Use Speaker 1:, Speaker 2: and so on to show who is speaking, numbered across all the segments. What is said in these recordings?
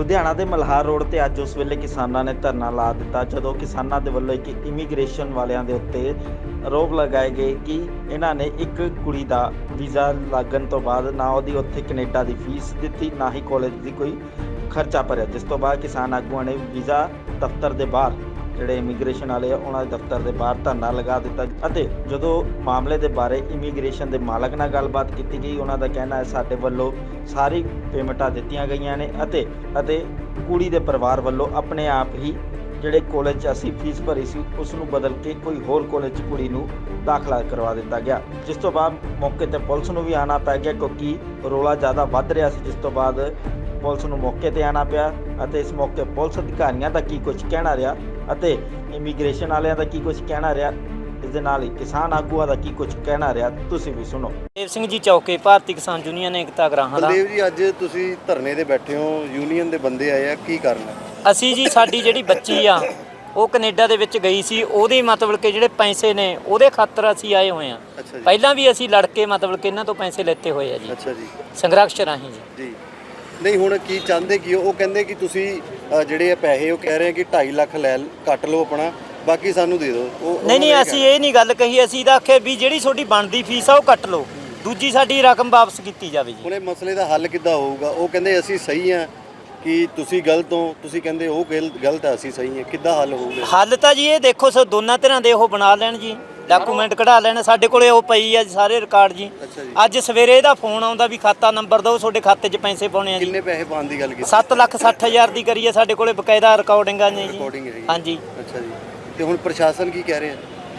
Speaker 1: ਲੁਧਿਆਣਾ ਦੇ ਮਲਹਾਰ ਰੋਡ ਤੇ ਅੱਜ ਉਸ ਵੇਲੇ ਕਿਸਾਨਾਂ ਨੇ ਧਰਨਾ ਲਾ ਦਿੱਤਾ, ਜਦੋਂ ਕਿਸਾਨਾਂ ਦੇ ਵੱਲੋਂ ਇੱਕ ਇਮੀਗ੍ਰੇਸ਼ਨ ਵਾਲਿਆਂ ਦੇ ਉੱਤੇ ਆਰੋਪ ਲਗਾਏ ਗਏ ਕਿ ਇਹਨਾਂ ਨੇ ਇੱਕ ਕੁੜੀ ਦਾ ਵੀਜ਼ਾ ਲੱਗਣ ਤੋਂ ਬਾਅਦ ਨਾ ਉਹਦੀ ਉੱਥੇ ਕੈਨੇਡਾ ਦੀ ਫੀਸ ਦਿੱਤੀ, ਨਾ ਹੀ ਕਾਲਜ ਦੀ ਕੋਈ ਖਰਚਾ ਭਰਿਆ, ਜਿਸ ਤੋਂ ਬਾਅਦ ਕਿਸਾਨ ਆਗੂਆਂ ਨੇ ਵੀਜ਼ਾ ਦਫ਼ਤਰ ਦੇ ਬਾਹਰ ਜਿਹੜੇ ਇਮੀਗ੍ਰੇਸ਼ਨ ਵਾਲੇ ਆ, ਉਹਨਾਂ ਦੇ ਦਫ਼ਤਰ ਦੇ ਬਾਹਰ ਧਰਨਾ ਲਗਾ ਦਿੱਤਾ ਅਤੇ ਜਦੋਂ ਮਾਮਲੇ ਦੇ ਬਾਰੇ ਇਮੀਗ੍ਰੇਸ਼ਨ ਦੇ ਮਾਲਕ ਨਾਲ ਗੱਲਬਾਤ ਕੀਤੀ ਗਈ, ਉਹਨਾਂ ਦਾ ਕਹਿਣਾ ਹੈ, ਸਾਡੇ ਵੱਲੋਂ ਸਾਰੀ ਪੇਮੈਂਟਾਂ ਦਿੱਤੀਆਂ ਗਈਆਂ ਨੇ ਅਤੇ ਅਤੇ ਕੁੜੀ ਦੇ ਪਰਿਵਾਰ ਵੱਲੋਂ ਆਪਣੇ ਆਪ ਹੀ ਜਿਹੜੇ ਕਾਲਜ 'ਚ ਅਸੀਂ ਫੀਸ ਭਰੀ ਸੀ ਉਸ ਨੂੰ ਬਦਲ ਕੇ ਕੋਈ ਹੋਰ ਕਾਲਜ 'ਚ ਕੁੜੀ ਨੂੰ ਦਾਖਲਾ ਕਰਵਾ ਦਿੱਤਾ ਗਿਆ। ਜਿਸ ਤੋਂ ਬਾਅਦ ਮੌਕੇ ਤੇ ਪੁਲਿਸ ਨੂੰ ਵੀ ਆਣਾ ਪੈ ਗਿਆ, ਕਿਉਂਕਿ ਰੋਲਾ ਜ਼ਿਆਦਾ ਵੱਧ ਰਿਹਾ ਸੀ, ਜਿਸ ਤੋਂ ਬਾਅਦ ਪੁਲਿਸ ਨੂੰ ਮੌਕੇ ਤੇ ਆਣਾ ਪਿਆ। ਅਤੇ ਇਸ ਮੌਕੇ ਪੁਲਿਸ ਅਧਿਕਾਰੀਆਂ ਦਾ ਕੀ ਕੁਝ ਕਹਿਣਾ ਰਿਹਾ ਅਤੇ ਇਮੀਗ੍ਰੇਸ਼ਨ ਵਾਲਿਆਂ ਦਾ ਕੀ ਕੁਝ ਕਹਿਣਾ ਰਿਹਾ? ਇਸ ਦੇ ਨਾਲ ਹੀ ਕਿਸਾਨ ਆਗੂਆਂ ਦਾ ਕੀ ਕੁਝ ਕਹਿਣਾ ਰਿਹਾ? ਤੁਸੀਂ ਵੀ ਸੁਣੋ।
Speaker 2: ਦੇਵ ਸਿੰਘ ਜੀ ਚੌਕੇ ਭਾਰਤੀ ਕਿਸਾਨ ਯੂਨੀਅਨ ਏਕਤਾ ਗਰਾਹਾਂ ਦਾ।
Speaker 3: ਬਲਦੇਵ ਜੀ ਅੱਜ ਤੁਸੀਂ ਧਰਨੇ ਤੇ ਬੈਠੇ ਹੋ। ਯੂਨੀਅਨ ਦੇ ਬੰਦੇ ਆਏ ਆ ਕੀ ਕਰਨਾ
Speaker 2: ਅਸੀਂ ਜੀ ਸਾਡੀ ਜਿਹੜੀ ਬੱਚੀ ਆ ਉਹ ਕੈਨੇਡਾ ਦੇ ਵਿੱਚ ਗਈ ਸੀ। ਉਹਦੇ ਮਤਲਬ ਕਿ ਜਿਹੜੇ ਪੈਸੇ ਨੇ ਉਹਦੇ ਖਾਤਰ ਅਸੀਂ ਆਏ ਹੋਏ ਆ।
Speaker 3: ਅੱਛਾ ਜੀ।
Speaker 2: ਪਹਿਲਾਂ ਵੀ ਅਸੀਂ ਲੜ ਕੇ ਮਤਲਬ ਕਿ ਇਹਨਾਂ ਤੋਂ ਪੈਸੇ ਲੈਤੇ ਹੋਏ ਆ ਜੀ।
Speaker 3: ਅੱਛਾ ਜੀ।
Speaker 2: ਸੰਘਰਸ਼ ਰਾਹੀਂ ਜੀ।
Speaker 3: ਜੀ। ਨਹੀਂ ਹੁਣ ਕੀ ਚਾਹੁੰਦੇ ਕੀ ਹੋ? ਉਹ ਕਹਿੰਦੇ ਕਿ ਤੁਸੀਂ ਜਿਹੜੇ ਆ ਪੈਸੇ ਉਹ ਕਹਿ ਰਹੇ ਆ ਕਿ 2.5 ਲੱਖ ਲੈ ਕੱਟ ਲਓ ਆਪਣਾ ਬਾਕੀ ਸਾਨੂੰ ਦੇ ਦਿਓ। ਉਹ
Speaker 2: ਨਹੀਂ ਨਹੀਂ ਅਸੀਂ ਇਹ ਨਹੀਂ ਗੱਲ ਕਹੀ ਅਸੀਂ ਤਾਂ ਆਖਿਆ ਵੀ ਜਿਹੜੀ ਤੁਹਾਡੀ ਬਣਦੀ ਫੀਸ ਆ ਉਹ ਕੱਟ ਲਓ ਦੂਜੀ ਸਾਡੀ ਰਕਮ ਵਾਪਸ ਕੀਤੀ ਜਾਵੇ ਜੀ।
Speaker 3: ਹੁਣ ਇਹ ਮਸਲੇ ਦਾ ਹੱਲ ਕਿੱਦਾਂ ਹੋਊਗਾ? ਉਹ ਕਹਿੰਦੇ ਅਸੀਂ ਸਹੀ ਆ ਕਿ ਤੁਸੀਂ ਗਲਤ ਹੋ ਤੁਸੀਂ ਕਹਿੰਦੇ ਉਹ ਗਲ- ਗਲਤ ਆ ਅਸੀਂ ਸਹੀ ਆ। ਕਿੱਦਾਂ ਹੱਲ ਹੋਊਗਾ?
Speaker 2: ਹੱਲ ਤਾਂ ਜੀ ਇਹ ਦੇਖੋ ਸੋ ਦੋਨਾਂ ਤਰ੍ਹਾਂ ਦੇ ਉਹ ਬਣਾ ਲੈਣ ਜੀ। ਡਾਕੂਮੈਂਟ ਕਢਾ ਲੈਣ ਸਾਡੇ ਕੋਲੇ ਉਹ ਪਈ ਆ ਜੀ ਸਾਰੇ ਰਿਕਾਰਡ ਜੀ।
Speaker 3: ਅੱਛਾ ਜੀ।
Speaker 2: ਅੱਜ ਸਵੇਰੇ ਇਹਦਾ ਫੋਨ ਆਉਂਦਾ ਵੀ ਖਾਤਾ ਨੰਬਰ ਦਿਓ ਤੁਹਾਡੇ ਖਾਤੇ 'ਚ ਪੈਸੇ ਪਾਉਣੇ ਆ ਜੀ।
Speaker 3: ਕਿੰਨੇ ਪੈਸੇ ਪਾਉਣ ਦੀ ਗੱਲ ਕੀਤੀ?
Speaker 2: 7 ਲੱਖ 60 ਹਜ਼ਾਰ ਦੀ ਕਰੀਏ ਸਾਡੇ ਕੋਲੇ ਬਕਾਇਦਾ ਰਿਕਾਰਡਿੰਗਾਂ ਨੇ ਜੀ।
Speaker 3: ਰਿਕਾਰਡਿੰਗ ਹੈਗੀ।
Speaker 2: ਹਾਂਜੀ।
Speaker 3: ਅੱਛਾ ਜੀ। ਤੇ ਹੁਣ ਪ੍ਰਸ਼ਾਸਨ ਕੀ ਕਹਿ ਰਿਹਾ?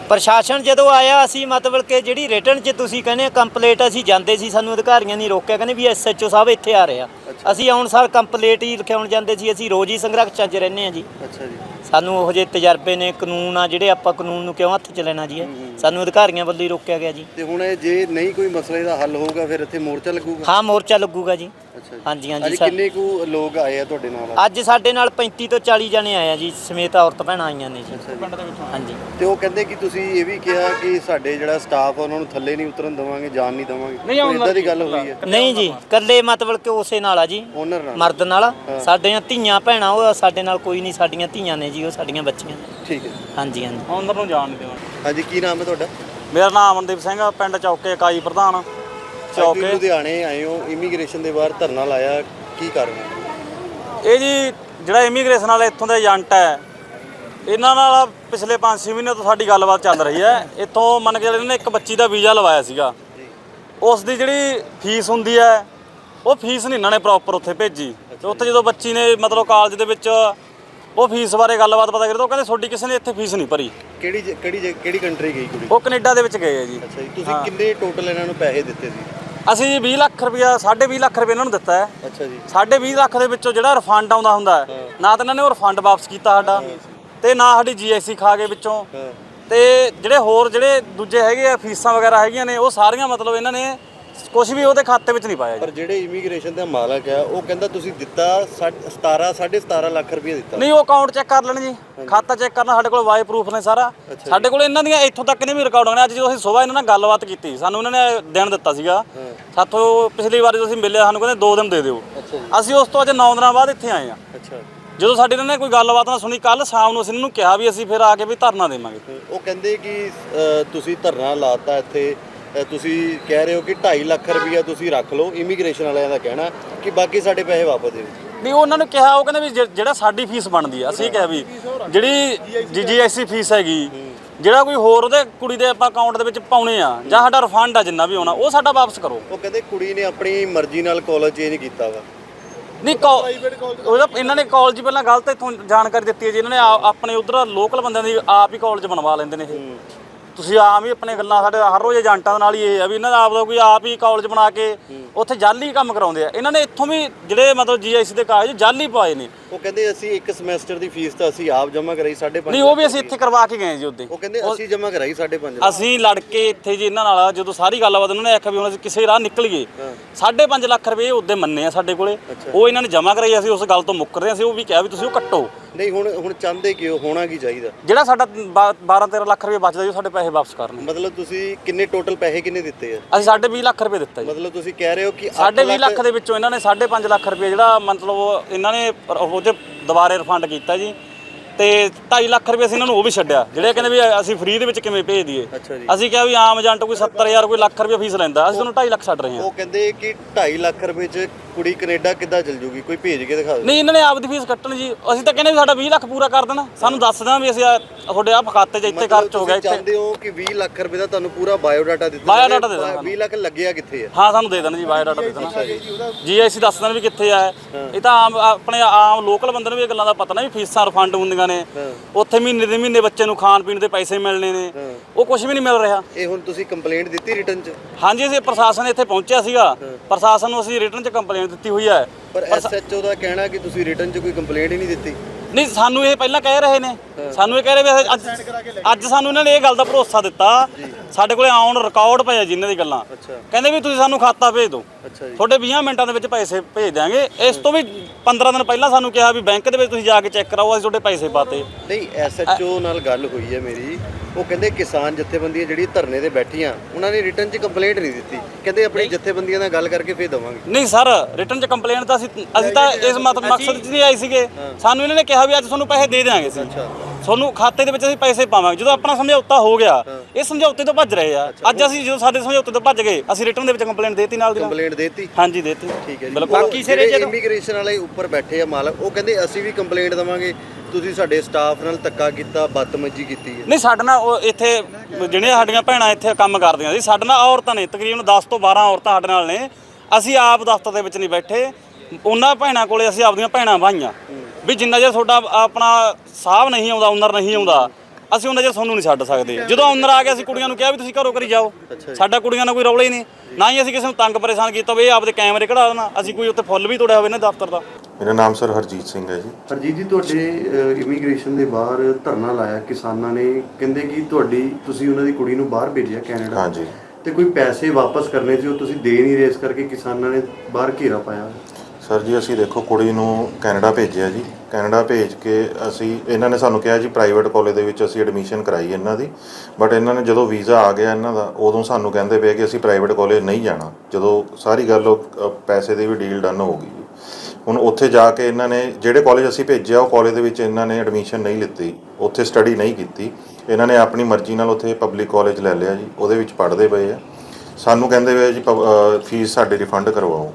Speaker 2: ਪ੍ਰਸ਼ਾਸਨ ਜਦੋਂ ਆਇਆ ਅਸੀਂ ਮਤਲਬ ਕਿ ਜਿਹੜੀ ਰਿਟਰਨ 'ਚ ਤੁਸੀਂ ਕਹਿੰਦੇ ਕੰਪਲੀਟ ਅਸੀਂ ਜਾਂਦੇ ਸੀ ਸਾਨੂੰ ਅਧਿਕਾਰੀਆਂ ਨੇ ਰੋਕਿਆ ਕਹਿੰਦੇ ਵੀ ਐਸਐਚਓ ਸਾਹਿਬ ਇੱਥੇ ਆ ਰਹੇ ਆ। ਅਸੀਂ ਆਉਣ ਸਾਰ ਕੰਪਲੀਟ ਹੀ ਲਿਖਾਉਣ ਜਾਂਦੇ ਸੀ ਅਸੀਂ ਰੋਜ਼ ਹੀ ਸੰਘਰਸ਼ਾਂ 'ਚ ਰਹਿੰਦੇ ਆ ਜੀ।
Speaker 3: ਅੱਛਾ ਜੀ।
Speaker 2: ਸਾਨੂੰ ਉਹ ਜਿਹੇ ਤਜਰਬੇ ਨੇ ਕਾਨੂੰਨ ਆ ਜਿਹੜੇ ਆਪਾਂ ਕਾਨੂੰਨ ਨੂੰ ਕਿਉਂ ਹੱਥ 'ਚ ਲੈਣਾ ਜੀ ਇਹ? ਸਾਨੂੰ ਅਧਿਕਾਰੀਆਂ ਵੱਲੋਂ ਹੀ ਰੋਕਿਆ ਗਿਆ ਜੀ।
Speaker 3: ਤੇ ਹੁਣ ਇਹ ਜੇ ਨਹੀਂ ਕੋਈ ਮਸਲੇ ਦਾ ਹੱਲ ਹੋਊਗਾ ਫਿਰ ਇੱਥੇ ਮੋਰਚਾ ਲੱਗੂਗਾ?
Speaker 2: ਹਾਂ ਮੋਰਚਾ ਲੱਗੂਗਾ ਜੀ।
Speaker 3: ਅੱਛਾ ਜੀ।
Speaker 2: ਹਾਂਜੀ
Speaker 3: ਅੱਜ
Speaker 2: ਹਾਂਜੀ ਸਰ
Speaker 3: ਕਿੰਨੇ ਕੁ ਲੋਕ ਆਏ ਆ ਤੁਹਾਡੇ ਨਾਲ?
Speaker 2: ਅੱਜ ਸਾਡੇ ਨਾਲ 35 ਤੋਂ 40 ਜਣੇ ਆਏ ਆ ਜੀ ਸਮੇਤ ਔਰਤ ਭੈਣਾਂ ਆਈਆਂ ਨੇ ਜੀ। ਹਾਂਜੀ।
Speaker 3: ਤੇ ਉਹ ਕਹਿੰਦੇ ਕਿ ਤੁਸੀਂ ਇਹ ਵੀ ਕਿਹਾ ਕਿ ਸਾਡੇ ਜਿਹੜਾ ਸਟਾਫ ਉਹਨਾਂ ਨੂੰ ਥੱਲੇ ਨਹੀਂ ਉਤਰਨ ਦੇਵਾਂਗੇ ਜਾਣ ਨਹੀਂ ਦੇਵਾਂਗੇ। ਨਹੀਂ ਇਦਾਂ ਦੀ ਗੱਲ ਹੋਈ ਹੈ?
Speaker 2: ਨਹੀਂ ਜੀ ਕੱਲੇ ਮਤਲਬ ਕਿ ਉਸੇ ਨਾਲ ਆ ਜੀ
Speaker 3: ਓਨਰ ਨਾਲ।
Speaker 2: ਮਰਦ ਨਾਲ। ਸਾਡੀਆਂ ਧੀਆਂ ਭੈਣਾਂ ਉਹ ਸਾਡੇ ਨਾਲ ਕੋਈ ਨਹੀਂ ਸਾਡੀਆਂ ਧੀਆਂ ਨੇ ਜੀ ਉਹ ਸਾਡੀਆਂ ਬੱਚੀਆਂ ਨੇ।
Speaker 3: ਠੀਕ ਹੈ।
Speaker 2: ਹਾਂਜੀ ਹਾਂਜੀ।
Speaker 4: ਅੰਦਰ ਨੂੰ ਜਾਣ ਨਹੀਂ ਦੇਵਾਂਗੇ।
Speaker 3: ਹਾਂਜੀ ਕੀ ਨਾਮ ਹੈ ਤੁਹਾਡਾ?
Speaker 4: ਮੇਰਾ ਨਾਮ ਅਮਨਦੀਪ ਸਿੰਘ ਆ, ਪਿੰਡ ਚੌਕੇ ਇਕਾਈ ਪ੍ਰਧਾਨ
Speaker 3: ਅੱਜ
Speaker 4: ਚੌਕੇ।
Speaker 3: ਲੁਧਿਆਣੇ ਆਏ ਹੋ ਇਮੀਗ੍ਰੇਸ਼ਨ ਦੇ ਬਾਹਰ ਧਰਨਾ ਲਾਇਆ ਕੀ ਕਾਰਨ ਹੈ?
Speaker 4: ਇਹ ਜੀ ਜਿਹੜਾ ਇਮੀਗ੍ਰੇਸ਼ਨ ਵਾਲੇ ਇੱਥੋਂ ਦੇ ਏਜੰਟ ਹੈ ਇਹਨਾਂ ਨਾਲ ਪਿਛਲੇ 5-6 ਮਹੀਨੇ ਤੋਂ ਸਾਡੀ ਗੱਲਬਾਤ ਚੱਲ ਰਹੀ ਹੈ। ਇੱਥੋਂ ਮੰਨ ਕੇ ਚੱਲੋ ਇਹਨਾਂ ਨੇ ਇੱਕ ਬੱਚੀ ਦਾ ਵੀਜ਼ਾ ਲਵਾਇਆ ਸੀਗਾ। ਉਸ ਦੀ ਜਿਹੜੀ ਫੀਸ ਹੁੰਦੀ ਹੈ ਉਹ ਫੀਸ ਨਹੀਂ ਇਹਨਾਂ ਨੇ ਪ੍ਰੋਪਰ ਉੱਥੇ ਭੇਜੀ। ਤੇ ਉੱਥੇ ਜਦੋਂ ਬੱਚੀ ਨੇ ਮਤਲਬ ਕਾਲਜ ਦੇ ਵਿੱਚ ਉਹ ਫੀਸ ਬਾਰੇ ਗੱਲਬਾਤ ਪਤਾ ਕਰੀ ਤਾਂ ਉਹ ਕਹਿੰਦੇ ਤੁਹਾਡੀ ਕਿਸੇ ਨੇ ਇੱਥੇ ਫੀਸ ਨਹੀਂ ਭਰੀ।
Speaker 3: ਕਿਹੜੀ ਜ- ਕਿਹੜੀ ਜ- ਕਿਹੜੀ ਕੰਟਰੀ ਗਈ ਕੁੜੀ?
Speaker 4: ਉਹ ਕੈਨੇਡਾ ਦੇ ਵਿੱਚ ਗਏ ਹੈ ਜੀ।
Speaker 3: ਅੱਛਾ ਜੀ ਤੁਸੀਂ ਕਿੰਨੇ ਟੋਟਲ ਇਹਨਾਂ ਨੂੰ ਪੈਸੇ ਦਿੱਤੇ ਸੀ?
Speaker 4: ਅਸੀਂ ਜੀ 20 ਲੱਖ ਰੁਪਇਆ 20.5 ਲੱਖ ਰੁਪਏ ਇਹਨਾਂ ਨੂੰ ਦਿੱਤਾ ਹੈ।
Speaker 3: ਅੱਛਾ ਜੀ।
Speaker 4: ਸਾਢੇ 20 ਲੱਖ ਦੇ ਵਿੱਚੋਂ ਜਿਹੜਾ ਰਿਫੰਡ ਆਉਂਦਾ ਹੁੰਦਾ ਹੈ, ਨਾ ਤਾਂ ਇਹਨਾਂ ਨੇ ਉਹ ਰਿਫੰਡ ਵਾਪਸ ਕੀਤਾ ਸਾਡਾ ਤੇ ਨਾ ਸਾਡੀ ਜੀਐਸਟੀ ਖਾ ਗਏ ਵਿੱਚੋਂ।
Speaker 3: ਹਾਂ।
Speaker 4: ਤੇ ਜਿਹੜੇ ਹੋਰ ਜਿਹੜੇ ਦੂਜੇ ਹੈਗੇ ਆ ਫੀਸਾਂ ਵਗੈਰਾ ਹੈਗੀਆਂ ਨੇ ਉਹ ਸਾਰੀਆਂ ਮਤਲਬ ਇਹਨਾਂ ਨੇ ਕੁਝ ਵੀ ਉਹਦੇ ਖਾਤੇ ਵਿੱਚ ਨਹੀਂ ਪਾਇਆ ਜੀ।
Speaker 3: ਪਰ ਜਿਹੜੇ ਇਮੀਗ੍ਰੇਸ਼ਨ ਦਾ ਮਾਲਕ ਹੈ ਉਹ ਕਹਿੰਦਾ ਤੁਸੀਂ ਦਿੱਤਾ 17 17.5 ਲੱਖ ਰੁਪਏ ਦਿੱਤਾ।
Speaker 4: ਨਹੀਂ ਉਹ ਅਕਾਊਂਟ ਚੈੱਕ ਕਰ ਲੈਣ ਜੀ। ਖਾਤਾ ਚੈੱਕ ਕਰਨਾ ਸਾਡੇ ਕੋਲ ਵਾਈ ਪ੍ਰੂਫ ਨੇ ਸਾਰਾ। ਸਾਡੇ ਕੋਲ ਇਹਨਾਂ ਦੀਆਂ ਇੱਥੋਂ ਤੱਕ ਨੇ ਵੀ ਰਿਕਾਰਡਿੰਗ ਨੇ ਅੱਜ ਜਦੋਂ ਅਸੀਂ ਸਵੇਰ ਇਹਨਾਂ ਨਾਲ ਗੱਲਬਾਤ ਕੀਤੀ ਸਾਨੂੰ ਇਹਨਾਂ ਨੇ ਦਿਨ ਦਿੱਤਾ ਸੀਗਾ। ਸਾਥੋਂ ਪਿਛਲੀ ਵਾਰ ਜਦੋਂ ਅਸੀਂ ਮਿਲੇ ਸਾਨੂੰ ਕਹਿੰਦੇ 2 ਦਿਨ ਦੇ ਦਿਓ। ਅਸੀਂ ਉਸ ਤੋਂ ਅੱਜ 9 ਦਿਨਾਂ ਬਾਅਦ ਇੱਥੇ ਆਏ ਆ
Speaker 3: ਅੱਛਾ।
Speaker 4: ਜਦੋਂ ਸਾਡੇ ਇਹਨਾਂ ਨੇ ਕੋਈ ਗੱਲਬਾਤ ਨਾ ਸੁਣੀ ਕੱਲ ਸ਼ਾਮ ਨੂੰ ਅਸੀਂ ਇਹਨਾਂ ਨੂੰ ਕਿਹਾ ਵੀ ਅਸੀਂ ਫਿਰ ਆ ਕੇ ਵੀ ਧਰਨਾ ਦੇਵਾਂਗੇ।
Speaker 3: ਉਹ ਕਹਿੰਦੇ ਕਿ ਤੁਸੀਂ ਧਰਨਾ ਲਾਤਾ ਇੱਥੇ। ਤੁਸੀਂ ਕਹਿ ਰਹੇ ਹੋ ਕਿ 2.5 ਲੱਖ ਰੁਪਇਆ ਤੁਸੀਂ ਰੱਖ ਲਓ ਇਮੀਗ੍ਰੇਸ਼ਨ ਵਾਲਿਆਂ ਦਾ ਕਹਿਣਾ ਕਿ ਬਾਕੀ ਸਾਡੇ ਪੈਸੇ ਵਾਪਸ ਦਿਓ।
Speaker 4: ਵੀ ਉਹਨਾਂ ਨੂੰ ਕਿਹਾ ਉਹ ਕਹਿੰਦੇ ਵੀ ਜਿ- ਜਿਹੜਾ ਸਾਡੀ ਫੀਸ ਬਣਦੀ ਆ ਅਸੀਂ ਕਿਹਾ ਵੀ ਜਿਹੜੀ ਜੀਜੀਐਸਸੀ ਫੀਸ ਹੈਗੀ ਜਿਹੜਾ ਕੋਈ ਹੋਰ ਉਹਦੇ ਕੁੜੀ ਦੇ ਆਪਾਂ ਅਕਾਊਂਟ ਦੇ ਵਿੱਚ ਪਾਉਣੇ ਆ ਜਾਂ ਸਾਡਾ ਰਿਫੰਡ ਆ ਜਿੰਨਾ ਵੀ ਆਉਣਾ ਉਹ ਸਾਡਾ ਵਾਪਸ ਕਰੋ।
Speaker 3: ਉਹ ਕਹਿੰਦੇ ਕੁੜੀ ਨੇ ਆਪਣੀ ਮਰਜ਼ੀ ਨਾਲ ਕਾਲਜ ਚੇਂਜ ਕੀਤਾ ਵਾ।
Speaker 4: ਨਹੀਂ ਕਾ- ਉਹਦਾ ਇਹਨਾਂ ਨੇ ਕਾਲਜ ਪਹਿਲਾਂ ਗਲਤ ਇੱਥੋਂ ਜਾਣਕਾਰੀ ਦਿੱਤੀ ਹੈ ਜੀ ਇਹਨਾਂ ਨੇ ਆ- ਆਪਣੇ ਉਧਰ ਲੋਕਲ ਬੰਦਿਆਂ ਦੀ ਆਪ ਹੀ ਕਾਲਜ ਬਣਵਾ ਲੈਂਦੇ ਨੇ ਇਹ। ਤੁਸੀਂ ਆਮ ਹੀ ਆਪਣੇ ਗੱਲਾਂ ਸਾਡੇ ਹਰ ਰੋਜ਼ ਏਜੰਟਾਂ ਦੇ ਨਾਲ ਹੀ ਇਹ ਆ ਵੀ ਇਹਨਾਂ ਦਾ ਆਪ ਦਾ ਕੋਈ ਆਪ ਹੀ ਕਾਲਜ ਬਣਾ ਕੇ ਉੱਥੇ ਜਾਲੀ ਕੰਮ ਕਰਾਉਂਦੇ ਆ। ਇਹਨਾਂ ਨੇ ਇੱਥੋਂ ਵੀ ਜਿਹੜੇ ਮਤਲਬ ਜੀਆਈਸੀ ਦੇ ਕਾਗਜ਼ ਜਾਲੀ ਪਾਏ ਨੇ।
Speaker 3: ਉਹ ਕਹਿੰਦੇ ਅਸੀਂ ਇੱਕ ਸਮੈਸਟਰ ਦੀ ਫੀਸ ਤਾਂ ਅਸੀਂ ਆਪ ਜਮ੍ਹਾਂ ਕਰਾਈ 5.5
Speaker 4: ਨਹੀਂ ਉਹ ਵੀ ਅਸੀਂ ਇੱਥੇ ਕਰਵਾ ਕੇ ਗਏ ਜੀ ਉਹਦੇ।
Speaker 3: ਉਹ ਕਹਿੰਦੇ ਅਸੀਂ ਜਮ੍ਹਾਂ ਕਰਾਈ 5.5
Speaker 4: ਅਸੀਂ ਲੜ ਕੇ ਇੱਥੇ ਜੀ ਇਹਨਾਂ ਨਾਲ ਜਦੋਂ ਸਾਰੀ ਗੱਲਬਾਤ ਉਹਨਾਂ ਨੇ ਆਖਿਆ ਵੀ ਹੁਣ ਅਸੀਂ ਕਿਸੇ ਰਾਹ ਨਿਕਲੀਏ 5.5 ਲੱਖ ਰੁਪਏ ਉਹਦੇ ਮੰਨੇ ਆ ਸਾਡੇ ਕੋਲੇ। ਉਹ ਇਹਨਾਂ ਨੇ ਜਮ੍ਹਾਂ ਕਰਾਈ ਅਸੀਂ ਉਸ ਗੱਲ ਤੋਂ ਮੁੱਕਰ ਰਹੇ ਹਾਂ ਅਸੀਂ ਉਹ ਵੀ ਕਿਹਾ ਵੀ ਤੁਸੀਂ ਉਹ ਕੱਟੋ।
Speaker 3: ਨਹੀਂ ਹੁਣ ਹੁਣ ਚਾਹੁੰਦੇ ਕਿਉਂ? ਹੋਣਾ ਕੀ ਚਾਹੀਦਾ?
Speaker 4: ਜਿਹੜਾ ਸਾਡਾ 12 13 ਲੱਖ ਰੁਪਏ ਬਚਦਾ ਜੀ ਉਹ ਸਾਡੇ ਪੈਸੇ ਵਾਪਸ ਕਰਨ।
Speaker 3: ਮਤਲਬ ਤੁਸੀਂ ਕਿੰਨੇ ਟੋਟਲ ਪੈਸੇ ਕਿੰਨੇ ਦਿੱਤੇ ਆ?
Speaker 4: ਅਸੀਂ ਸਾਢੇ 20 ਲੱਖ ਰੁਪਏ ਦਿੱਤਾ ਜੀ।
Speaker 3: ਮਤਲਬ ਤੁਸੀਂ ਕਹਿ ਰਹੇ ਹੋ ਕਿ ਅੱਠ
Speaker 4: ਸਾਢੇ 20 ਲੱਖ ਦੇ ਵਿੱਚੋਂ ਇਹਨਾਂ ਨੇ 5.5 ਲੱਖ ਰੁਪਏ ਜਿਹੜਾ ਮਤਲਬ ਉਹ ਇਹਨਾਂ ਨੇ ਉਹ 'ਚ ਦੁਬਾਰੇ ਰਿਫੰਡ ਕੀਤਾ ਜੀ ਤੇ 2.5 ਲੱਖ ਰੁਪਏ ਅਸੀਂ ਇਹਨਾਂ ਨੂੰ ਉਹ ਵੀ ਛੱਡਿਆ ਜਿਹੜੇ ਕਹਿੰਦੇ ਵੀ ਅਸੀਂ ਫ੍ਰੀ ਦੇ ਵਿੱਚ ਕਿਵੇਂ ਭੇਜ ਦਈਏ।
Speaker 3: ਅੱਛਾ ਜੀ।
Speaker 4: ਅਸੀਂ ਕਿਹਾ ਵੀ ਆਮ ਏਜੰਟ ਕੋਈ 70000 ਕੋਈ ਲੱਖ ਰੁਪਏ ਫੀਸ ਲੈਂਦਾ ਅਸੀਂ ਤੁਹਾਨੂੰ 2.5 ਲੱਖ ਛੱਡ ਰਹੇ ਹਾਂ।
Speaker 3: ਉਹ ਕਹਿੰਦੇ ਕਿ 2.5 ਲੱਖ ਰੁਪਏ ਚ ਕੁੜੀ ਕੈਨੇਡਾ ਕਿੱਦਾਂ ਚਲ ਜੂਗੀ? ਕੋਈ ਭੇਜ ਕੇ ਦਿਖਾ ਦੇ
Speaker 4: ਨਹੀਂ ਇਹਨਾਂ ਨੇ ਆਪਦੀ ਫੀਸ ਕੱਟਣ ਜੀ। ਅਸੀਂ ਤਾਂ ਕਹਿੰਦੇ ਵੀ ਸਾਡਾ 20 ਲੱਖ ਪੂਰਾ ਕਰ ਦੇਣਾ। ਸਾਨੂੰ ਦੱਸ ਦੇਣਾ ਵੀ ਅਸੀਂ ਆਹ ਤੁਹਾਡੇ ਆਹ ਖਾਤੇ 'ਚ ਇੱਥੇ ਖਰਚ ਹੋ ਗਿਆ ਇੱਥੇ।
Speaker 3: ਚਾਹੁੰਦੇ ਹੋ ਕਿ 20 ਲੱਖ ਰੁਪਏ ਦਾ ਤੁਹਾਨੂੰ ਪੂਰਾ ਬਾਇਓ ਡਾਟਾ ਦਿੱਤਾ
Speaker 4: Bio data ਦੇ ਦੇਣਾ
Speaker 3: 20 ਲੱਖ ਲੱਗਿਆ ਕਿੱਥੇ ਆ?
Speaker 4: ਹਾਂ ਸਾਨੂੰ ਦੇ ਦੇਣ ਜੀ ਬਾਇਓ ਡਾਟਾ ਦੇ ਦੇਣਾ। ਜੀ। ਅਸੀਂ ਦੱਸ ਦੇਣ ਵੀ ਕਿੱਥੇ ਆ। ਇਹ ਤਾਂ ਆਮ ਆਪਣੇ ਆਮ ਲੋਕਲ ਬੰਦੇ ਨੂੰ ਵੀ ਇਹ ਗੱਲਾਂ ਦਾ ਪਤਾ ਨਾ ਵੀ ਫੀਸਾਂ ਰਿਫੰਡ ਹੁੰਦੀਆਂ ਨੇ। ਉੱਥੇ ਮਹੀਨੇ ਦੇ ਮਹੀਨੇ ਬੱਚੇ ਨੂੰ ਖਾਣ ਪੀਣ ਦੇ ਪੈਸੇ ਮਿਲਣੇ ਨੇ। ਉਹ ਕੁਝ ਵੀ ਨਹੀਂ ਮਿਲ ਰਿਹਾ।
Speaker 3: ਇਹ ਹੁਣ ਤੁਸੀਂ ਕੰਪਲੇਂਟ ਦਿੱਤੀ ਰਿਟਰਨ ਚ?
Speaker 4: ਹਾਂਜੀ ਅਸੀਂ ਪ੍ਰਸ਼ਾਸਨ ਇੱਥੇ ਪਹੁੰਚਿਆ ਸੀਗਾ। ਪ੍ਰਸ਼ਾਸਨ ਨੂੰ ਅਸੀਂ ਰਿਟਰਨ 'ਚ ਕੰਪਲੇਂਟ ਦਿੱਤੀ ਹੋਈ ਹੈ।
Speaker 3: ਪਰ ਐਸਐਚਓ ਦਾ ਕਹਿਣਾ ਕਿ ਤੁਸੀਂ ਰਿਟਰਨ ਚ ਕੋਈ ਕੰਪਲੇਂਟ ਹੀ ਨਹੀਂ ਦਿੱਤੀ।
Speaker 4: ਨਹੀਂ ਸਾਨੂੰ ਇਹ ਪਹਿਲਾਂ ਕਹਿ ਰਹੇ ਨੇ। ਸਾਨੂੰ ਇਹ ਕਹਿ ਰਹੇ ਵੀ ਅੱਜ ਸਾਨੂੰ ਇਹਨਾਂ ਨੇ ਇਹ ਗੱਲ ਦਾ ਭਰੋਸਾ ਦਿੱਤਾ ਸਾਡੇ ਕੋਲੇ ਆਉਣ ਰਿਕਾਰਡ ਪਏ ਆ ਦੀ ਗੱਲਾਂ।
Speaker 3: ਅੱਛਾ।
Speaker 4: ਕਹਿੰਦੇ ਵੀ ਤੁਸੀਂ ਸਾਨੂੰ ਖਾਤਾ ਭੇਜ ਦਿਓ।
Speaker 3: ਅੱਛਾ ਜੀ।
Speaker 4: ਤੁਹਾਡੇ 20 ਮਿੰਟਾਂ ਦੇ ਵਿੱਚ ਪੈਸੇ ਭੇਜ ਦਿਆਂਗੇ। ਇਸ ਤੋਂ ਵੀ 15 ਦਿਨ ਪਹਿਲਾਂ ਸਾਨੂੰ ਕਿਹਾ ਵੀ ਬੈਂਕ ਦੇ ਵਿੱਚ ਤੁਸੀਂ ਜਾ ਕੇ ਚੈੱਕ ਕਰਾਓ ਅਸੀਂ ਤੁਹਾਡੇ ਪੈਸੇ ਪਾਤੇ।
Speaker 3: ਨਹੀਂ ਐਸਐਚਓ ਨਾਲ ਗੱਲ ਹੋਈ ਹੈ ਮੇਰੀ। ਉਹ ਕਹਿੰਦੇ ਕਿਸਾਨ ਜਥੇਬੰਦੀਆਂ ਜਿਹੜੀ ਧਰਨੇ ਤੇ ਬੈਠੀਆਂ ਉਹਨਾਂ ਨੇ ਰਿਟਰਨ 'ਚ ਕੰਪਲੇਂਟ ਨਹੀਂ ਦਿੱਤੀ। ਕਹਿੰਦੇ ਆਪਣੀ ਜਥੇਬੰਦੀਆਂ ਨਾਲ ਗੱਲ ਕਰਕੇ ਫੇਰ ਦਵਾਂਗੇ।
Speaker 4: ਨਹੀਂ ਸਰ ਰਿਟਰਨ 'ਚ ਕੰਪਲੇਂਟ ਤਾਂ ਅਸੀਂ ਅਸੀਂ ਤਾਂ ਇਸ ਮਤ ਮਕਸਦ 'ਚ ਨਹੀਂ ਆਏ ਸੀਗੇ। ਸਾਨੂੰ ਇਹਨਾਂ ਨੇ ਕਿਹਾ ਵੀ ਅੱਜ ਤੁਹਾਨੂੰ ਪੈਸੇ ਦੇ ਦਿਆਂਗੇ ਅਸੀਂ। ਤੁਹਾਨੂੰ ਖਾਤੇ ਦੇ ਵਿੱਚ ਅਸੀਂ ਪੈਸੇ ਪਾਵਾਂਗੇ। ਜਦੋਂ ਆਪਣਾ ਸਮਝੌਤਾ ਹੋ ਗਿਆ ਇਹ ਸਮਝੌਤੇ ਤੋਂ ਭੱਜ ਰਹੇ ਆ। ਅੱਜ ਅਸੀਂ ਜਦੋਂ ਸਾਡੇ ਸਮਝੌਤੇ ਤੋਂ ਭੱਜ ਗਏ ਅਸੀਂ ਰਿਟਰਨ ਦੇ ਵਿੱਚ ਕੰਪਲੇਂਟ ਦੇਤੀ ਨਾਲ ਦੀ ਨਾਲ।
Speaker 3: ਕੰਪਲੇਂਟ ਦੇਤੀ?
Speaker 4: ਹਾਂਜੀ ਦੇਤੀ।
Speaker 3: ਠੀਕ ਹੈ ਜੀ।
Speaker 4: ਬਿਲਕੁਲ।
Speaker 2: ਬਾਕੀ ਸਿਰੇ ਜਦੋਂ-
Speaker 3: ਇਮੀਗ੍ਰੇਸ਼ਨ ਵਾਲੇ ਉੱਪਰ ਬੈਠੇ ਆ ਮਾਲਕ ਉਹ ਕਹਿੰਦੇ ਅਸੀਂ ਵੀ ਕੰਪਲੇਂਟ ਦਵਾਂਗੇ। ਤੁਸੀਂ ਸਾਡੇ ਸਟਾਫ ਨਾਲ ਧੱਕਾ ਕੀਤਾ ਬਦਤਮੀਜ਼ੀ ਕੀਤੀ ਹੈ।
Speaker 4: ਨਹੀਂ ਸਾਡੇ ਨਾਲ ਉਹ ਇੱਥੇ ਜਿਹੜੀਆਂ ਸਾਡੀਆਂ ਭੈਣਾਂ ਇੱਥੇ ਕੰਮ ਕਰਦੀਆਂ ਸੀ ਸਾਡੇ ਨਾਲ ਔਰਤਾਂ ਨੇ ਤਕਰੀਬਨ 10 ਤੋਂ 12 ਔਰਤਾਂ ਸਾਡੇ ਨਾਲ ਨੇ। ਅਸੀਂ ਆਪ ਦਫ਼ਤਰ ਦੇ ਵਿੱਚ ਨਹੀਂ ਬੈਠੇ। ਉਹਨਾਂ ਭੈਣਾਂ ਕੋਲੇ ਅਸੀਂ ਆਪਦੀਆਂ ਭੈਣਾਂ ਵਾਹੀਆਂ। ਵੀ ਜਿੰਨਾ ਚਿਰ ਤੁਹਾਡਾ ਆਪਣਾ ਸਾਹਬ ਨਹੀਂ ਆਉਂਦਾ ਓਨਰ ਨਹੀਂ ਆਉਂਦਾ ਅਸੀਂ ਉਹਨਾਂ ਚਿਰ ਤੁਹਾਨੂੰ ਨਹੀਂ ਛੱਡ ਸਕਦੇ। ਜਦੋਂ ਓਨਰ ਆ ਗਿਆ ਅਸੀਂ ਕੁੜੀਆਂ ਨੂੰ ਕਿਹਾ ਵੀ ਤੁਸੀਂ ਘਰੋਂ ਕਰੀ ਜਾਓ। ਸਾਡਾ ਕੁੜੀਆਂ ਨਾਲ ਕੋਈ ਰੌਲਾ ਹੀ ਨਹੀਂ। ਨਾ ਹੀ ਅਸੀਂ ਕਿਸੇ ਨੂੰ ਤੰਗ ਪਰੇਸ਼ਾਨ ਕੀਤਾ ਵੀ ਇਹ ਆਪਦੇ ਕੈਮਰੇ ਕਢਾ ਦੇਣਾ ਅਸੀਂ ਕੋਈ ਉੱਥੇ ਫੁੱਲ ਵੀ ਤੋੜਿਆ ਹੋਵੇ ਨਾ ਦਫ਼ਤਰ ਦਾ।
Speaker 5: ਮੇਰਾ ਨਾਮ ਸਰ ਹਰਜੀਤ ਸਿੰਘ ਹੈ ਜੀ।
Speaker 3: ਹਰਜੀਤ ਜੀ ਤੁਹਾਡੇ ਇਮੀਗ੍ਰੇਸ਼ਨ ਦੇ ਬਾਹਰ ਧਰਨਾ ਲਾਇਆ ਕਿਸਾਨਾਂ ਨੇ। ਕਹਿੰਦੇ ਕਿ ਤੁਹਾਡੀ ਤੁਸੀਂ ਉਹਨਾਂ ਦੀ ਕੁੜੀ ਨੂੰ ਬਾਹਰ ਭੇਜਿਆ ਕੈਨੇਡਾ।
Speaker 5: ਹਾਂਜੀ
Speaker 3: ਤੇ ਕੋਈ ਪੈਸੇ ਵਾਪਸ ਕਰਨੇ ਸੀ ਉਹ ਤੁਸੀਂ ਦੇ ਨਹੀਂ ਰਹੇ ਇਸ ਕਰਕੇ ਕਿਸਾਨਾਂ ਨੇ ਬਾਹਰ ਘੇਰਾ ਪਾਇਆ।
Speaker 5: ਸਰ ਜੀ, ਅਸੀਂ ਦੇਖੋ ਕੁੜੀ ਨੂੰ ਕੈਨੇਡਾ ਭੇਜਿਆ ਜੀ। ਕੈਨੇਡਾ ਭੇਜ ਕੇ ਅਸੀਂ, ਇਹਨਾਂ ਨੇ ਸਾਨੂੰ ਕਿਹਾ ਜੀ ਪ੍ਰਾਈਵੇਟ ਕਾਲਜ ਦੇ ਵਿੱਚ ਅਸੀਂ ਐਡਮਿਸ਼ਨ ਕਰਾਈ ਇਹਨਾਂ ਦੀ। ਬਟ ਇਹਨਾਂ ਨੇ ਜਦੋਂ ਵੀਜ਼ਾ ਆ ਗਿਆ ਇਹਨਾਂ ਦਾ, ਉਦੋਂ ਸਾਨੂੰ ਕਹਿੰਦੇ ਪਏ ਕਿ ਅਸੀਂ ਪ੍ਰਾਈਵੇਟ ਕਾਲਜ ਨਹੀਂ ਜਾਣਾ। ਜਦੋਂ ਸਾਰੀ ਗੱਲ ਉਹ ਪੈਸੇ ਦੀ ਵੀ ਡੀਲ ਡਨ ਹੋ ਗਈ ਜੀ। ਹੁਣ ਉੱਥੇ ਜਾ ਕੇ ਇਹਨਾਂ ਨੇ, ਜਿਹੜੇ ਕਾਲਜ ਅਸੀਂ ਭੇਜਿਆ, ਉਹ ਕਾਲਜ ਦੇ ਵਿੱਚ ਇਹਨਾਂ ਨੇ ਐਡਮਿਸ਼ਨ ਨਹੀਂ ਲਿੱਤੀ। ਉੱਥੇ ਸਟੱਡੀ ਨਹੀਂ ਕੀਤੀ। ਇਹਨਾਂ ਨੇ ਆਪਣੀ ਮਰਜ਼ੀ ਨਾਲ ਉੱਥੇ ਪਬਲਿਕ ਕਾਲਜ ਲੈ ਲਿਆ ਜੀ। ਉਹਦੇ ਵਿੱਚ ਪੜ੍ਹਦੇ ਪਏ ਆ। ਸਾਨੂੰ ਕਹਿੰਦੇ ਪਏ ਜੀ ਫੀਸ ਸਾਡੇ ਰਿਫੰਡ ਕਰਵਾਓ।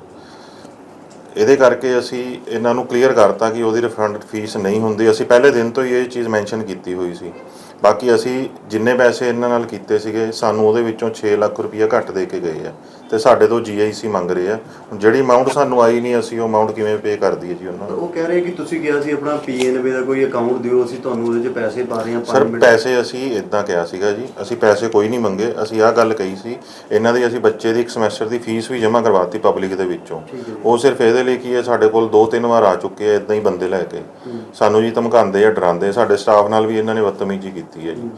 Speaker 5: ਇਹਦੇ ਕਰਕੇ ਅਸੀਂ ਇਹਨਾਂ ਨੂੰ ਕਲੀਅਰ ਕਰਤਾ ਕਿ ਉਹਦੀ ਰਿਫੰਡ ਫੀਸ ਨਹੀਂ ਹੁੰਦੀ। ਅਸੀਂ ਪਹਿਲੇ ਦਿਨ ਤੋਂ ਹੀ ਇਹ ਚੀਜ਼ ਮੈਂਸ਼ਨ ਕੀਤੀ ਹੋਈ ਸੀ। ਬਾਕੀ ਅਸੀਂ ਜਿੰਨੇ ਪੈਸੇ ਇਹਨਾਂ ਨਾਲ ਕੀਤੇ ਸੀਗੇ ਸਾਨੂੰ ਉਹਦੇ ਵਿੱਚੋਂ 6 ਲੱਖ ਰੁਪਈਆ ਘੱਟ ਦੇ ਕੇ ਗਏ ਆ। ਤੇ ਸਾਡੇ ਤੋਂ ਜੀਆਈਸੀ ਮੰਗ ਰਹੇ ਆ। ਹੁਣ ਜਿਹੜੀ ਅਮਾਉਂਟ ਸਾਨੂੰ ਆਈ ਨਹੀਂ ਅਸੀਂ ਉਹ ਅਮਾਉਂਟ ਕਿਵੇਂ ਪੇ ਕਰ ਦਈਏ ਜੀ ਉਹਨਾਂ ਨੂੰ?
Speaker 3: ਉਹ ਕਹਿ ਰਹੇ ਕਿ ਤੁਸੀਂ ਕਿਹਾ ਸੀ ਆਪਣਾ ਪੀਐਨਬੀ ਦਾ ਕੋਈ ਅਕਾਊਂਟ ਦਿਓ ਅਸੀਂ ਤੁਹਾਨੂੰ ਉਹਦੇ 'ਚ ਪੈਸੇ ਪਾ ਰਹੇ ਹਾਂ
Speaker 5: ਸਰ ਪੈਸੇ ਅਸੀਂ ਇਦਾਂ ਕਿਹਾ ਸੀਗਾ ਜੀ ਅਸੀਂ ਪੈਸੇ ਕੋਈ ਨਹੀਂ ਮੰਗੇ। ਅਸੀਂ ਆਹ ਗੱਲ ਕਹੀ ਸੀ ਇਹਨਾਂ ਦੀ ਅਸੀਂ ਬੱਚੇ ਦੀ ਇੱਕ ਸਮੈਸਟਰ ਦੀ ਫੀਸ ਵੀ ਜਮ੍ਹਾਂ ਕਰਵਾਤੀ ਪਬਲਿਕ ਦੇ ਵਿੱਚੋਂ। ਉਹ ਸਿਰਫ ਇਹਦੇ ਲਈ ਕੀ ਹੈ ਸਾਡੇ ਕੋਲ ਦੋ ਤਿੰਨ ਵਾਰ ਆ ਚੁੱਕੇ ਆ ਇਦਾਂ ਹੀ ਬੰਦੇ ਲੈ ਕੇ। ਸਾਨੂੰ ਜੀ ਧਮਕਾਉਂਦੇ ਆ ਡਰਾਉਂਦੇ ਸਾਡੇ ਸਟਾਫ ਨਾਲ ਵੀ ਇਹਨਾਂ ਨੇ ਬਦਤਮੀਜ਼ੀ ਕੀਤੀ। ਹੈ ਜੀ।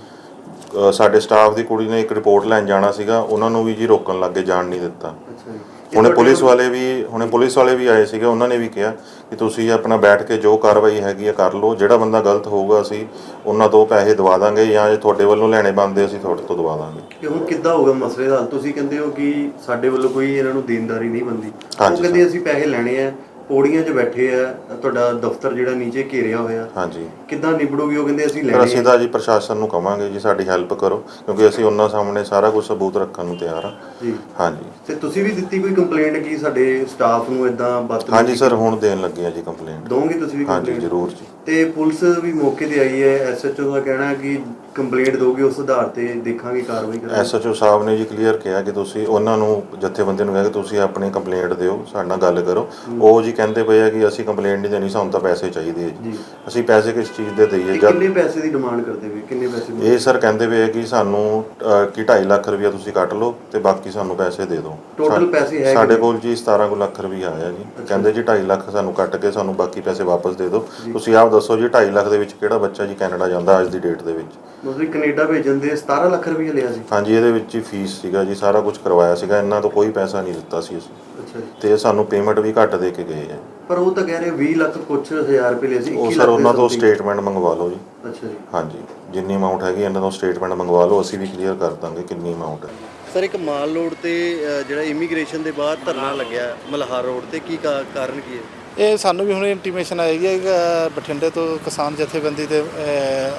Speaker 5: ਅ, ਸਾਡੇ ਸਟਾਫ ਦੀ ਕੁੜੀ ਨੇ ਇੱਕ ਰਿਪੋਰਟ ਲੈਣ ਜਾਣਾ ਸੀਗਾ ਉਹਨਾਂ ਨੂੰ ਵੀ ਜੀ ਰੋਕਣ ਲੱਗੇ ਜਾਣ ਨਹੀਂ ਦਿੱਤਾ।
Speaker 3: ਅੱਛਾ ਜੀ।
Speaker 5: ਹੁਣੇ ਪੁਲਿਸ ਵਾਲੇ ਵੀ ਹੁਣੇ ਪੁਲਿਸ ਵਾਲੇ ਵੀ ਆਏ ਸੀਗੇ ਉਹਨਾਂ ਨੇ ਵੀ ਕਿਹਾ ਕਿ ਤੁਸੀਂ ਆਪਣਾ ਬੈਠ ਕੇ ਜੋ ਕਾਰਵਾਈ ਹੈਗੀ ਆ ਕਰ ਲਓ ਜਿਹੜਾ ਬੰਦਾ ਗਲਤ ਹੋਊਗਾ ਅਸੀਂ ਉਹਨਾਂ ਤੋਂ ਪੈਸੇ ਦਵਾ ਦਾਂਗੇ ਜਾਂ ਜੇ ਤੁਹਾਡੇ ਵੱਲੋਂ ਲੈਣੇ ਬੰਦੇ ਅਸੀਂ ਤੁਹਾਡੇ ਤੋਂ ਦਵਾ ਦਾਂਗੇ।
Speaker 3: ਕਿ ਹੁਣ ਕਿੱਦਾਂ ਹੋਊਗਾ ਮਸਲੇ ਦਾ ਹੱਲ? ਤੁਸੀਂ ਕਹਿੰਦੇ ਹੋ ਕਿ ਸਾਡੇ ਵੱਲੋਂ ਕੋਈ ਇਹਨਾਂ ਨੂੰ ਦੇਣਦਾਰੀ ਨਹੀਂ ਬੰਦੀ ਉਹ
Speaker 5: ਹਾਂਜੀ
Speaker 3: ਕਹਿੰਦੇ ਅਸੀਂ ਪੈਸੇ ਲੈਣੇ ਆ ਪੌੜੀਆਂ 'ਚ ਬੈਠੇ ਆ ਤੁਹਾਡਾ ਦਫ਼ਤਰ ਜਿਹੜਾ ਨੀਚੇ ਘੇਰਿਆ ਹੋਇਆ
Speaker 5: ਹਾਂਜੀ।
Speaker 3: ਕਿੱਦਾਂ ਨਿਬੜੂਗੀ ਉਹ ਕਹਿੰਦੇ ਅਸੀਂ
Speaker 5: ਫਿਰ
Speaker 3: ਲੈਣੇ
Speaker 5: ਅਸੀਂ ਤਾਂ ਜੀ ਪ੍ਰਸ਼ਾਸਨ ਨੂੰ ਕਵਾਂਗੇ ਜੀ ਸਾਡੀ ਹੈਲਪ ਕਰੋ ਕਿਉਂਕਿ ਅਸੀਂ ਉਹਨਾਂ ਸਾਹਮਣੇ ਸਾਰਾ ਕੁਝ ਸਬੂਤ ਰੱਖਣ ਨੂੰ ਤਿਆਰ ਹਾਂ
Speaker 3: ਜੀ।
Speaker 5: ਹਾਂਜੀ।
Speaker 3: ਤੇ ਤੁਸੀਂ ਵੀ ਦਿੱਤੀ ਕੋਈ ਕੰਪਲੇਂਟ ਕਿ ਸਾਡੇ ਸਟਾਫ ਨੂੰ ਇਦਾਂ ਬਦਤਮੀਜ਼ੀ
Speaker 5: ਹਾਂਜੀ ਸਰ ਹੁਣ ਦੇਣ ਲੱਗੇ ਆ ਜੀ ਕੰਪਲੇਂਟ
Speaker 3: ਦੋਗੇ ਤੁਸੀਂ ਵੀ
Speaker 5: ਹਾਂਜੀ
Speaker 3: ਕੰਪਲੇਂਟ
Speaker 5: ਜ਼ਰੂਰ ਜੀ।
Speaker 3: ਤੇ ਪੁਲਿਸ ਵੀ ਮੌਕੇ ਤੇ ਆਈ ਹੈ। ਐਸਐਚਓ ਦਾ ਕਹਿਣਾ ਕਿ ਕੰਪਲੇਂਟ ਦੋਗੇ ਉਸ ਆਧਾਰ ਤੇ ਦੇਖਾਂਗੇ ਕਾਰਵਾਈ ਕਰਾਂਗੇ।
Speaker 5: ਐਸਐਚਓ ਸਾਹਿਬ ਨੇ ਜੀ ਕਲੀਅਰ ਕਿਹਾ ਕਿ ਤੁਸੀਂ ਉਹਨਾਂ ਨੂੰ ਜਥੇਬੰਦੀ ਨੂੰ ਕਿਹਾ ਕਿ ਤੁਸੀਂ ਆਪਣੀ ਕੰਪਲੇਂਟ ਦਿਓ ਸਾਡੇ ਨਾਲ ਗੱਲ ਕਰੋ। ਉਹ ਜੀ ਕਹਿੰਦੇ ਪਏ ਆ ਕਿ ਅਸੀਂ ਕੰਪਲੇਂਟ ਨਹੀਂ ਦੇਣੀ ਸਾਨੂੰ ਤਾਂ ਪੈਸੇ ਚਾਹੀਦੇ ਆ ਜੀ। ਅਸੀਂ ਪੈਸੇ ਕਿਸ ਚੀਜ਼ ਦੇ ਦਈਏ? ਜਦ
Speaker 3: ਕਿੰਨੇ ਪੈਸੇ ਦੀ ਡਿਮਾਂਡ ਕਰਦੇ ਵੀ ਕਿੰਨੇ ਪੈਸੇ ਦੀ
Speaker 5: ਇਹ ਸਰ ਕਹਿੰਦੇ ਪਏ ਆ ਕਿ ਸਾਨੂੰ ਅਹ, ਕਿ 2.5 ਲੱਖ ਰੁਪਇਆ ਤੁਸੀਂ ਕੱਟ ਲਓ ਤੇ ਬਾਕੀ ਸਾਨੂੰ ਪੈਸੇ ਦੇ ਦਿਓ। ਸਾ-
Speaker 3: ਪੈਸੇ ਹੈ
Speaker 5: ਸਾਡੇ? ਕੋਲ ਜੀ 17 ਕੁ ਲੱਖ ਰੁਪਇਆ ਆਇਆ ਜੀ। ਕਹਿੰਦੇ ਜੀ 2.5 ਲੱਖ ਸਾਨੂੰ ਕੱਟ ਕੇ ਸਾਨੂੰ ਬਾਕੀ ਪੈਸੇ ਵਾਪਸ ਦੇ ਦਿਓ। ਤੁਸੀਂ ਆਪ ਦੱਸੋ ਜੀ 2.5 ਲੱਖ ਦੇ ਵਿੱਚ ਕਿਹੜਾ ਬੱਚਾ ਜੀ ਕੈਨੇਡਾ ਜਾਂਦਾ ਅੱਜ ਦੀ ਡੇਟ ਦੇ ਵਿੱਚ?
Speaker 3: ਮਤਲਬ ਕੈਨੇਡਾ ਭੇਜਣ ਦੇ 17 ਲੱਖ ਰੁਪਏ ਲਿਆ ਸੀ
Speaker 5: ਹਾਂਜੀ ਇਹਦੇ ਵਿੱਚ ਹੀ ਫੀਸ ਸੀਗਾ ਜੀ ਸਾਰਾ ਕੁਝ ਕਰਵਾਇਆ ਸੀਗਾ ਇਹਨਾਂ ਤੋਂ ਕੋਈ ਪੈਸਾ ਨਹੀਂ ਦਿੱਤਾ ਸੀ ਅਸੀਂ।
Speaker 3: ਅੱਛਾ ਜੀ।
Speaker 5: ਤੇ ਸਾਨੂੰ ਪੇਮੈਂਟ ਵੀ ਘੱਟ ਦੇ ਕੇ ਗਏ ਆ।
Speaker 3: ਪਰ ਉਹ ਤਾਂ ਕਹਿ ਰਹੇ 20 ਲੱਖ ਕੁਛ ਹਜ਼ਾਰ ਰੁਪਏ ਲਏ ਸੀ
Speaker 5: ਉਹ
Speaker 3: 21
Speaker 5: ਸਰ
Speaker 3: ਲੱਖ
Speaker 5: ਉਹਨਾਂ
Speaker 3: ਦੇ
Speaker 5: ਤੋਂ
Speaker 3: something।
Speaker 5: ਸਟੇਟਮੈਂਟ ਮੰਗਵਾ ਲਓ ਜੀ।
Speaker 3: ਅੱਛਾ ਜੀ।
Speaker 5: ਹਾਂਜੀ ਜਿੰਨੀ ਅਮਾਉਂਟ ਹੈਗੀ ਇਹਨਾਂ ਤੋਂ ਸਟੇਟਮੈਂਟ ਮੰਗਵਾ ਲਓ ਅਸੀਂ ਵੀ ਕਲੀਅਰ ਕਰ ਦਾਂਗੇ ਕਿੰਨੀ ਅਮਾਉਂਟ ਹੈ।
Speaker 3: ਸਰ ਇੱਕ ਮਾਲ ਰੋਡ ਤੇ ਅ, ਜਿਹੜਾ ਇਮੀਗ੍ਰੇਸ਼ਨ ਦੇ ਬਾਹਰ ਧਰਨਾ ਲੱਗਿਆ ਮਲਹਾਰ ਰੋਡ ਤੇ ਕੀ ਕਾ- ਕਾਰਨ ਕੀ ਹੈ?
Speaker 6: ਇਹ ਸਾਨੂੰ ਵੀ ਹੁਣ ਇੰਟੀਮੇਸ਼ਨ ਆਈ ਹੈ ਕਿ ਬਠਿੰਡੇ ਤੋਂ ਕਿਸਾਨ ਜਥੇਬੰਦੀ ਦੇ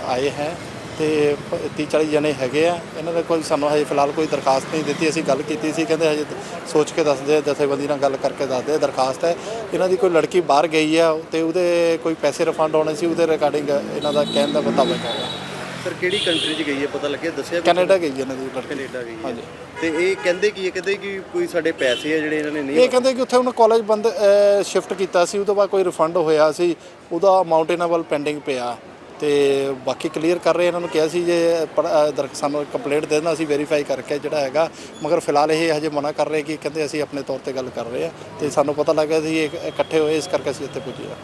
Speaker 6: ਆਏ ਹੈ ਤੇ 30 40 ਜਣੇ ਹੈਗੇ ਆ। ਇਹਨਾਂ ਦਾ ਕੋਈ ਸਾਨੂੰ ਹਜੇ ਫਿਲਹਾਲ ਕੋਈ ਦਰਖਾਸਤ ਨਹੀਂ ਦਿੱਤੀ। ਅਸੀਂ ਗੱਲ ਕੀਤੀ ਸੀ ਕਹਿੰਦੇ ਹਜੇ ਸੋਚ ਕੇ ਦੱਸਦੇ ਆ, ਜਥੇਬੰਦੀ ਨਾਲ ਗੱਲ ਕਰਕੇ ਦੱਸਦੇ ਆ, ਦਰਖਾਸਤ ਹੈ। ਇਹਨਾਂ ਦੀ ਕੋਈ ਲੜਕੀ ਬਾਹਰ ਗਈ ਆ ਤੇ ਉਹਦੇ ਕੋਈ ਪੈਸੇ ਰਿਫੰਡ ਹੋਣੇ ਸੀ ਉਹਦੇ ਰਿਕਾਰਡਿੰਗ ਇਹਨਾਂ ਦਾ ਕਹਿਣ ਦਾ ਮੁਤਾਬਕ ਹੈਗਾ
Speaker 3: ਸਰ ਕਿਹੜੀ ਕੰਟਰੀ 'ਚ ਗਈ ਹੈ? ਪਤਾ ਲੱਗਿਆ? ਦੱਸਿਆ?
Speaker 6: ਕੈਨੇਡਾ ਗਈ ਇਹਨਾਂ ਦੀ ਲੜਕੀ।
Speaker 3: ਕੈਨੇਡਾ ਗਈ ਹੈ।
Speaker 6: ਹਾਂਜੀ।
Speaker 3: ਤੇ ਇਹ ਕਹਿੰਦੇ ਕੀ ਹੈ? ਕਹਿੰਦੇ ਕਿ ਕੋਈ ਸਾਡੇ ਪੈਸੇ ਆ ਜਿਹੜੇ ਇਹਨਾਂ ਨੇ
Speaker 6: ਇਹ
Speaker 3: ਨਹੀਂ
Speaker 6: ਕਹਿੰਦੇ ਕਿ ਉੱਥੇ ਉਹਨਾਂ ਕਾਲਜ ਬੰਦ ਸ਼ਿਫਟ ਕੀਤਾ ਸੀ। ਉਹ ਤੋਂ ਬਾਅਦ ਕੋਈ ਰਿਫੰਡ ਹੋਇਆ ਸੀ। ਉਹਦਾ ਅਮਾਉਂਟ ਇਹਨਾਂ ਵੱਲ ਪੈਂਡਿੰਗ ਪਿਆ। ਤੇ ਬਾਕੀ ਕਲੀਅਰ ਕਰ ਰਹੇ ਇਹਨਾਂ ਨੂੰ ਕਿਹਾ ਸੀ ਜੇ ਪਰ- ਦਰ- ਸਾਨੂੰ ਕੰਪਲੇਂਟ ਦੇ ਦੇਣਾ ਅਸੀਂ ਵੈਰੀਫਾਈ ਕਰਕੇ ਜਿਹੜਾ ਹੈਗਾ। ਮਗਰ ਫਿਲਹਾਲ ਇਹ ਹਜੇ ਮਨਾ ਕਰ ਰਹੇ ਕਿ ਕਹਿੰਦੇ ਅਸੀਂ ਆਪਣੇ ਤੌਰ ਤੇ ਗੱਲ ਕਰ ਰਹੇ ਆ ਤੇ ਸਾਨੂੰ ਪਤਾ ਲੱਗਾ ਸੀ ਇਹ ਇਕੱਠੇ ਹੋਏ ਇਸ ਕਰਕੇ ਅਸੀਂ ਇੱਥੇ ਪੁੱਜੇ ਆ